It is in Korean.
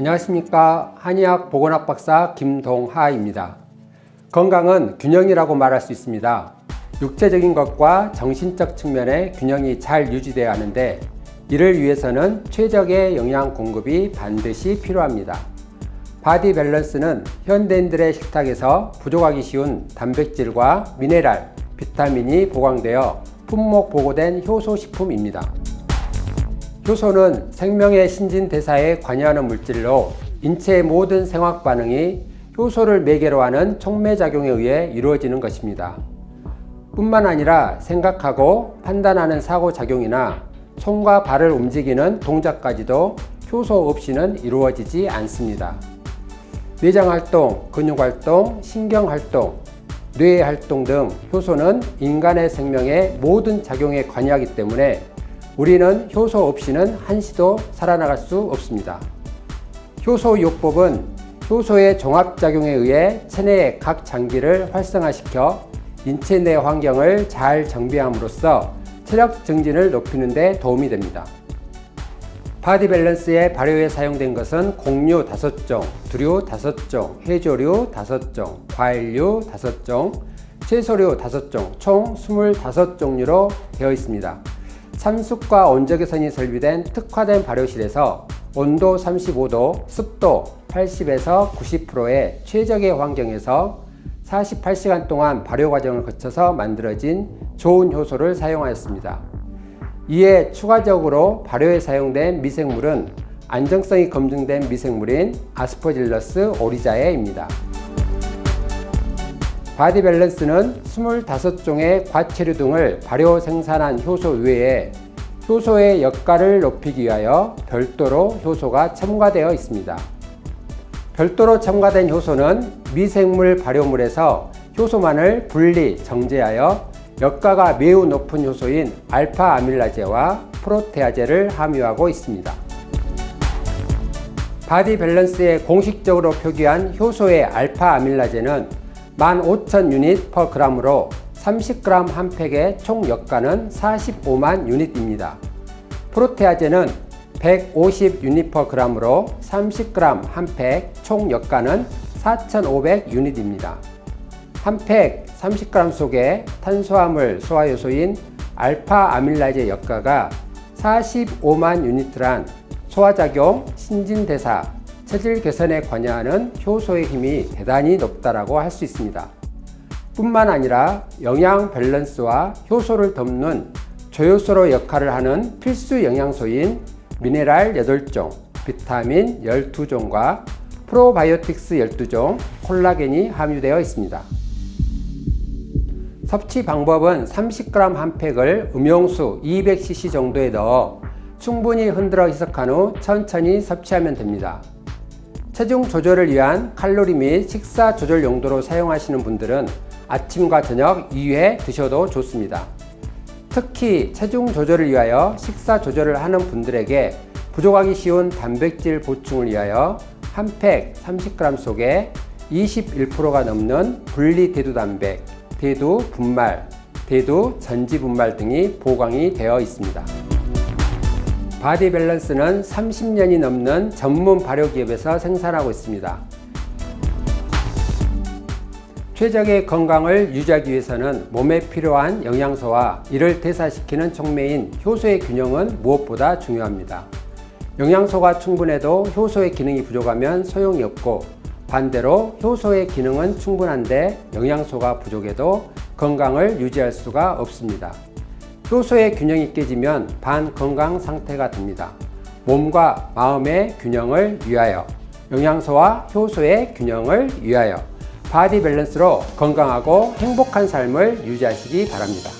안녕하십니까. 한의학 보건학 박사 김동하입니다. 건강은 균형이라고 말할 수 있습니다. 육체적인 것과 정신적 측면의 균형이 잘 유지되어야 하는데 이를 위해서는 최적의 영양 공급이 반드시 필요합니다. 바디 밸런스는 현대인들의 식탁에서 부족하기 쉬운 단백질과 미네랄, 비타민이 보강되어 품목 보고된 효소 식품입니다. 효소는 생명의 신진대사에 관여하는 물질로 인체의 모든 생학 반응이 효소를 매개로 하는 촉매작용에 의해 이루어지는 것입니다. 뿐만 아니라 생각하고 판단하는 사고작용이나 손과 발을 움직이는 동작까지도 효소 없이는 이루어지지 않습니다. 뇌장활동, 근육활동, 신경활동, 뇌활동 등 효소는 인간의 생명의 모든 작용에 관여하기 때문에 우리는 효소 없이는 한시도 살아나갈 수 없습니다. 효소요법은 효소의 종합작용에 의해 체내의 각 장기를 활성화시켜 인체 내 환경을 잘 정비함으로써 체력 증진을 높이는 데 도움이 됩니다. 바디 밸런스의 발효에 사용된 것은 곡류 5종, 두류 5종, 해조류 5종, 과일류 5종, 채소류 5종, 총 25종류로 되어 있습니다. 산숙과 온적외선이 설비된 특화된 발효실에서 온도 35도, 습도 80에서 90%의 최적의 환경에서 48시간 동안 발효 과정을 거쳐서 만들어진 좋은 효소를 사용하였습니다. 이에 추가적으로 발효에 사용된 미생물은 안정성이 검증된 미생물인 아스퍼질러스 오리자에입니다. 바디 밸런스는 25종의 과체류 등을 발효 생산한 효소 외에 효소의 역할을 높이기 위하여 별도로 효소가 첨가되어 있습니다. 별도로 첨가된 효소는 미생물 발효물에서 효소만을 분리, 정제하여 역가가 매우 높은 효소인 알파 아밀라제와 프로테아제를 함유하고 있습니다. 바디 밸런스에 공식적으로 표기한 효소의 알파 아밀라제는 15,000 유닛 per g으로 30g 한 팩의 총 역가는 45만 유닛입니다. 프로테아제는 150 유닛 per g으로 30g 한 팩 총 역가는 4,500 유닛입니다. 한 팩 30g 속에 탄수화물 소화효소인 알파 아밀라제 역가가 45만 유닛란 소화작용, 신진대사, 체질 개선에 관여하는 효소의 힘이 대단히 높다라고 할 수 있습니다. 뿐만 아니라 영양 밸런스와 효소를 돕는 조효소로 역할을 하는 필수 영양소인 미네랄 8종, 비타민 12종과 프로바이오틱스 12종, 콜라겐이 함유되어 있습니다. 섭취 방법은 30g 한 팩을 음용수 200cc 정도에 넣어 충분히 흔들어 희석한 후 천천히 섭취하면 됩니다. 체중 조절을 위한 칼로리 및 식사 조절 용도로 사용하시는 분들은 아침과 저녁 2회 드셔도 좋습니다. 특히 체중 조절을 위하여 식사 조절을 하는 분들에게 부족하기 쉬운 단백질 보충을 위하여 한 팩 30g 속에 21%가 넘는 분리 대두 단백, 대두 분말, 대두 전지 분말 등이 보강이 되어 있습니다. 바디 밸런스는 30년이 넘는 전문 발효 기업에서 생산하고 있습니다. 최적의 건강을 유지하기 위해서는 몸에 필요한 영양소와 이를 대사시키는 촉매인 효소의 균형은 무엇보다 중요합니다. 영양소가 충분해도 효소의 기능이 부족하면 소용이 없고 반대로 효소의 기능은 충분한데 영양소가 부족해도 건강을 유지할 수가 없습니다. 효소의 균형이 깨지면 반건강 상태가 됩니다. 몸과 마음의 균형을 위하여 영양소와 효소의 균형을 위하여 바디 밸런스로 건강하고 행복한 삶을 유지하시기 바랍니다.